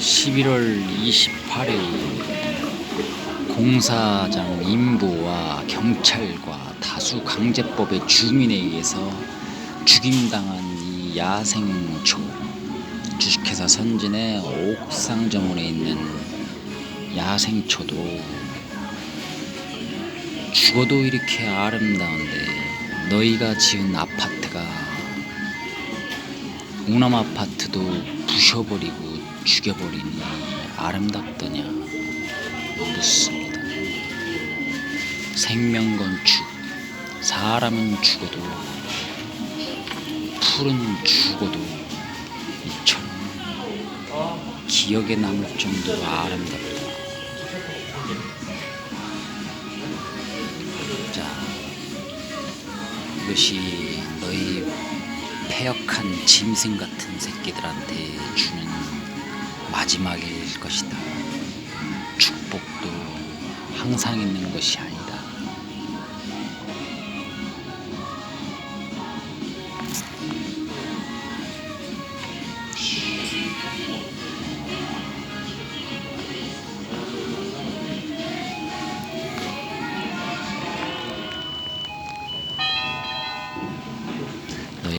11월 28일 공사장 인부와 경찰과 다수 강제법의 주민에 의해서 죽임당한 이 야생초 주식회사 선진의 옥상 정원에 있는 야생초도 죽어도 이렇게 아름다운데 너희가 지은 아파트가 웅남 아파트도 부셔버리고 죽여버리니 아름답더냐 묻습니다. 생명건축 사람은 죽어도 풀은 죽어도 이처럼 기억에 남을 정도로 아름답다. 자, 이것이 너희 폐역한 짐승 같은 새끼들한테 주는 마지막일 것이다. 축복도 항상 있는 것이 아니다.